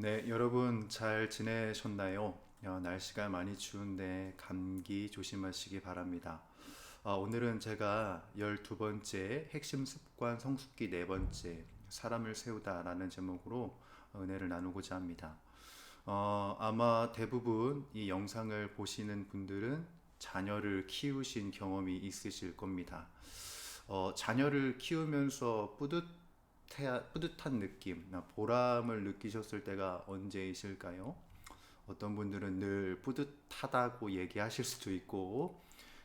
네, 여러분 잘 지내셨나요? 어, 날씨가 많이 추운데 감기 조심하시기 바랍니다. 어, 오늘은 제가 12번째 핵심 습관 성숙기 네 번째 사람을 세우다라는 제목으로 은혜를 나누고자 합니다. 어, 아마 대부분 이 영상을 보시는 분들은 자녀를 키우신 경험이 있으실 겁니다. 어, 자녀를 키우면서 뿌듯해, 뿌듯한 느낌, 보람을 느끼셨을 때가 언제이실까요? 어떤 분들은 늘 뿌듯하다고 얘기하실 수도 있고,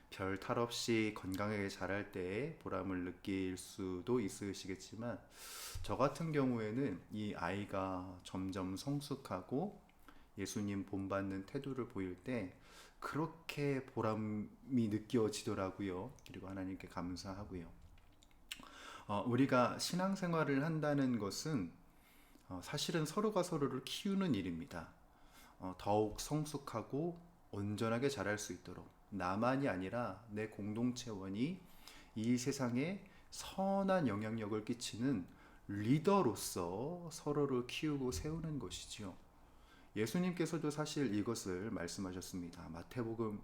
별 탈 없이 건강하게 자랄 때 보람을 느낄 수도 있으시겠지만, 저 같은 경우에는 이 아이가 점점 성숙하고 예수님 본받는 태도를 보일 때 그렇게 보람이 느껴지더라고요. 그리고 하나님께 감사하고요. 어, 우리가 신앙생활을 한다는 것은 어, 사실은 서로가 서로를 키우는 일입니다. 어, 더욱 성숙하고 온전하게 자랄 수 있도록 나만이 아니라 내 공동체원이 이 세상에 선한 영향력을 끼치는 리더로서 서로를 키우고 세우는 것이지요. 예수님께서도 사실 이것을 말씀하셨습니다. 마태복음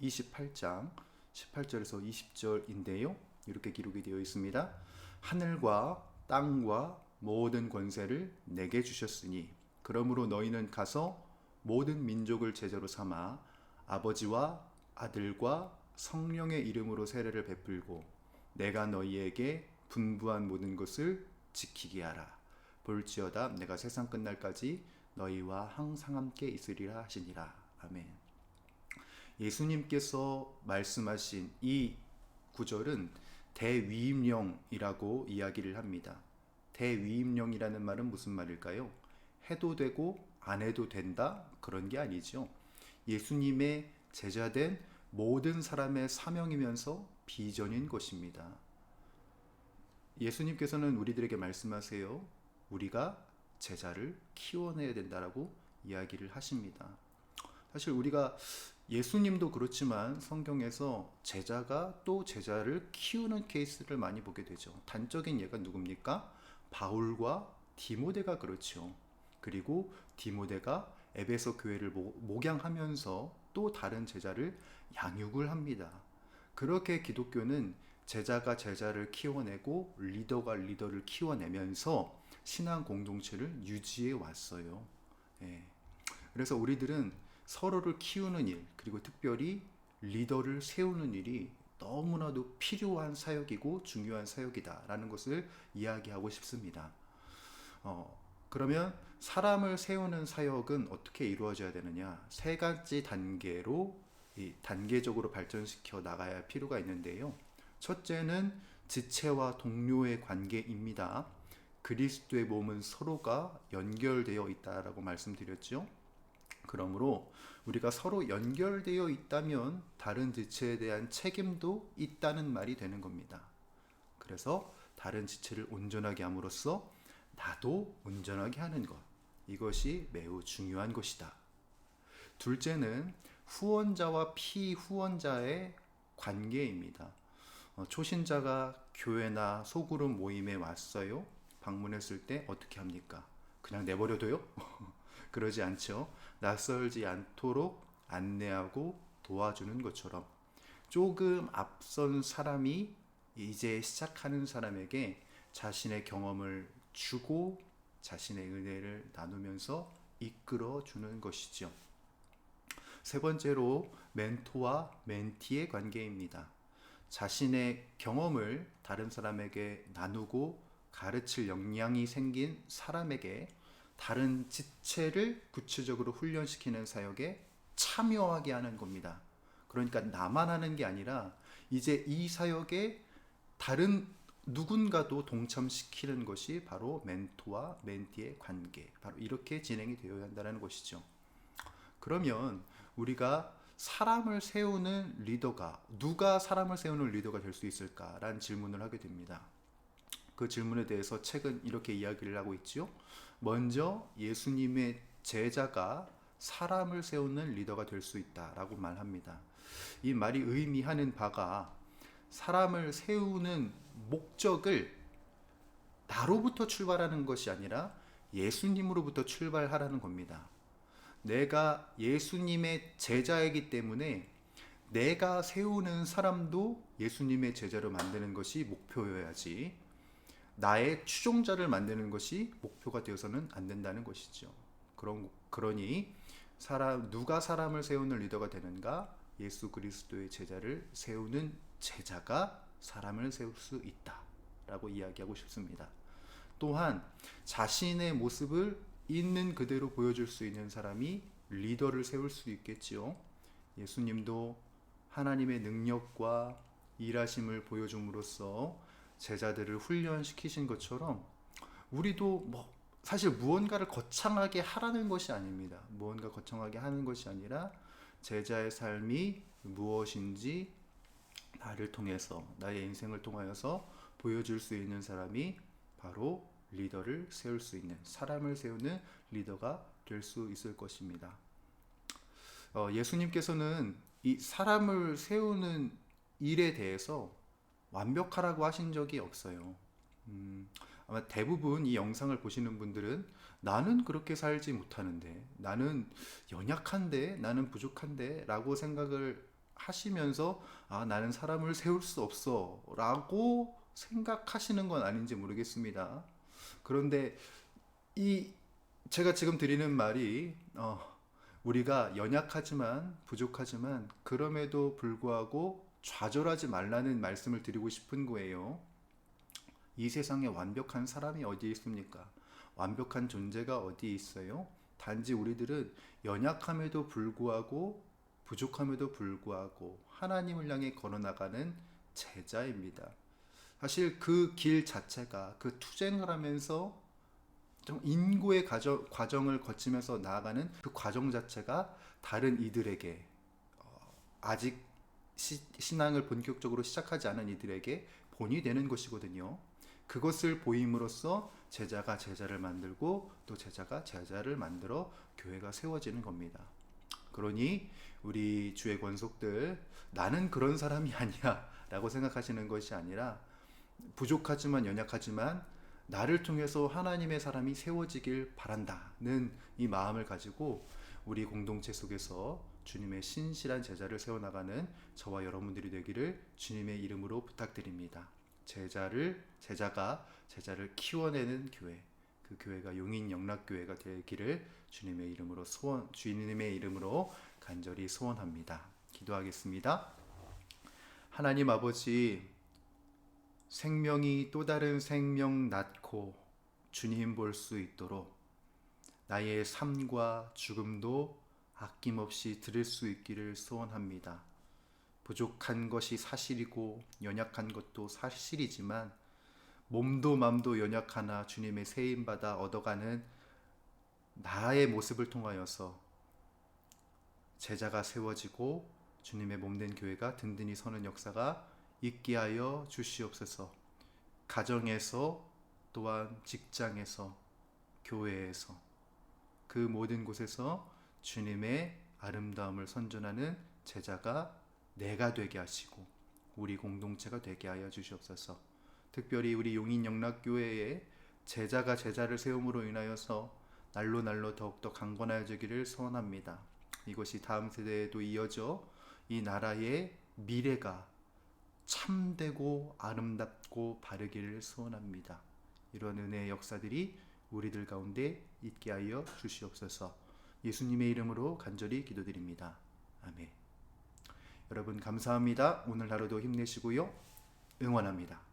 28장 18절에서 20절인데요. 이렇게 기록이 되어 있습니다. 하늘과 땅과 모든 권세를 내게 주셨으니 그러므로 너희는 가서 모든 민족을 제자로 삼아 아버지와 아들과 성령의 이름으로 세례를 베풀고 내가 너희에게 분부한 모든 것을 지키게 하라. 볼지어다 내가 세상 끝날까지 너희와 항상 함께 있으리라 하시니라. 아멘. 예수님께서 말씀하신 이 구절은 대위임령이라고 이야기를 합니다. 대위임령이라는 말은 무슨 말일까요? 해도 되고 안 해도 된다 그런 게 아니죠. 예수님의 제자된 모든 사람의 사명이면서 비전인 것입니다. 예수님께서는 우리들에게 말씀하세요. 우리가 제자를 키워내야 된다라고 이야기를 하십니다. 사실 우리가 예수님도 그렇지만 성경에서 제자가 또 제자를 키우는 케이스를 많이 보게 되죠. 단적인 예가 누굽니까? 바울과 디모데가 그렇죠. 그리고 디모데가 에베소 교회를 목양하면서 또 다른 제자를 양육을 합니다. 그렇게 기독교는 제자가 제자를 키워내고 리더가 리더를 키워내면서 신앙 공동체를 유지해 왔어요. 예. 그래서 우리들은 서로를 키우는 일, 그리고 특별히 리더를 세우는 일이 너무나도 필요한 사역이고 중요한 사역이다라는 것을 이야기하고 싶습니다. 어, 그러면 사람을 세우는 사역은 어떻게 이루어져야 되느냐? 세 가지 단계로 단계적으로 발전시켜 나가야 필요가 있는데요. 첫째는 지체와 동료의 관계입니다. 그리스도의 몸은 서로가 연결되어 있다라고 말씀드렸죠. 그러므로 우리가 서로 연결되어 있다면 다른 지체에 대한 책임도 있다는 말이 되는 겁니다. 그래서 다른 지체를 온전하게 함으로써 나도 온전하게 하는 것. 이것이 매우 중요한 것이다. 둘째는 후원자와 피후원자의 관계입니다. 어, 초신자가 교회나 소그룹 모임에 왔어요. 방문했을 때 어떻게 합니까? 그냥 내버려둬요? 그러지 않죠. 낯설지 않도록 안내하고 도와주는 것처럼 조금 앞선 사람이 이제 시작하는 사람에게 자신의 경험을 주고 자신의 은혜를 나누면서 이끌어 주는 것이죠. 세 번째로 멘토와 멘티의 관계입니다. 자신의 경험을 다른 사람에게 나누고 가르칠 역량이 생긴 사람에게 다른 지체를 구체적으로 훈련시키는 사역에 참여하게 하는 겁니다. 그러니까 나만 하는 게 아니라 이제 이 사역에 다른 누군가도 동참시키는 것이 바로 멘토와 멘티의 관계. 바로 이렇게 진행이 되어야 한다는 것이죠. 그러면 우리가 사람을 세우는 리더가 누가 사람을 세우는 리더가 될 수 있을까라는 질문을 하게 됩니다. 그 질문에 대해서 책은 이렇게 이야기를 하고 있죠. 먼저 예수님의 제자가 사람을 세우는 리더가 될 수 있다라고 말합니다. 이 말이 의미하는 바가 사람을 세우는 목적을 나로부터 출발하는 것이 아니라 예수님으로부터 출발하라는 겁니다. 내가 예수님의 제자이기 때문에 내가 세우는 사람도 예수님의 제자로 만드는 것이 목표여야지 나의 추종자를 만드는 것이 목표가 되어서는 안 된다는 것이죠. 그런 그러니 사람 누가 사람을 세우는 리더가 되는가? 예수 그리스도의 제자를 세우는 제자가 사람을 세울 수 있다라고 이야기하고 싶습니다. 또한 자신의 모습을 있는 그대로 보여줄 수 있는 사람이 리더를 세울 수 있겠지요. 예수님도 하나님의 능력과 일하심을 보여줌으로써 제자들을 훈련시키신 것처럼 우리도 뭐 사실 무언가를 거창하게 하라는 것이 아닙니다. 무언가 거창하게 하는 것이 아니라 제자의 삶이 무엇인지 나를 통해서 나의 인생을 통하여서 보여줄 수 있는 사람이 바로 리더를 세울 수 있는 사람을 세우는 리더가 될 수 있을 것입니다. 어, 예수님께서는 이 사람을 세우는 일에 대해서 완벽하라고 하신 적이 없어요. 음, 아마 대부분 이 영상을 보시는 분들은 나는 그렇게 살지 못하는데, 나는 연약한데, 나는 부족한데, 라고 생각을 하시면서, 아, 나는 사람을 세울 수 없어. 라고 생각하시는 건 아닌지 모르겠습니다. 그런데 이 제가 지금 드리는 말이 어, 우리가 연약하지만 부족하지만 그럼에도 불구하고 좌절하지 말라는 말씀을 드리고 싶은 거예요. 이 세상에 완벽한 사람이 어디 있습니까? 완벽한 존재가 어디 있어요? 단지 우리들은 연약함에도 불구하고 부족함에도 불구하고 하나님을 향해 걸어나가는 제자입니다. 사실 그 길 자체가 그 투쟁을 하면서 좀 인고의 과정, 과정을 거치면서 나아가는 그 과정 자체가 다른 이들에게 어, 아직 시, 신앙을 본격적으로 시작하지 않은 이들에게 본이 되는 것이거든요. 그것을 보임으로써 제자가 제자를 만들고 또 제자가 제자를 만들어 교회가 세워지는 겁니다. 그러니 우리 주의 권속들 나는 그런 사람이 아니야 라고 생각하시는 것이 아니라 부족하지만 연약하지만 나를 통해서 하나님의 사람이 세워지길 바란다는 이 마음을 가지고 우리 공동체 속에서 주님의 신실한 제자를 세워나가는 저와 여러분들이 되기를 주님의 이름으로 부탁드립니다. 제자를 제자가 제자를 키워내는 교회, 그 교회가 용인 영락교회가 되기를 주님의 이름으로 소원, 주님의 이름으로 간절히 소원합니다. 기도하겠습니다. 하나님 아버지, 생명이 또 다른 생명 낳고 주님 볼 수 있도록 나의 삶과 죽음도 아낌없이 들을 수 있기를 소원합니다. 부족한 것이 사실이고 연약한 것도 사실이지만 몸도 맘도 연약하나 주님의 세임 받아 얻어가는 나의 모습을 통하여서 제자가 세워지고 주님의 몸된 교회가 든든히 서는 역사가 있게 하여 주시옵소서. 가정에서 또한 직장에서 교회에서 그 모든 곳에서 주님의 아름다움을 선전하는 제자가 내가 되게 하시고 우리 공동체가 되게 하여 주시옵소서. 특별히 우리 용인 영락교회에 제자가 제자를 세움으로 인하여서 날로 날로 더욱더 강건해지기를 소원합니다. 이것이 다음 세대에도 이어져 이 나라의 미래가 참되고 아름답고 바르기를 소원합니다. 이런 은혜의 역사들이 우리들 가운데 있게 하여 주시옵소서. 예수님의 이름으로 간절히 기도드립니다. 아멘. 여러분 감사합니다. 오늘 하루도 힘내시고요. 응원합니다.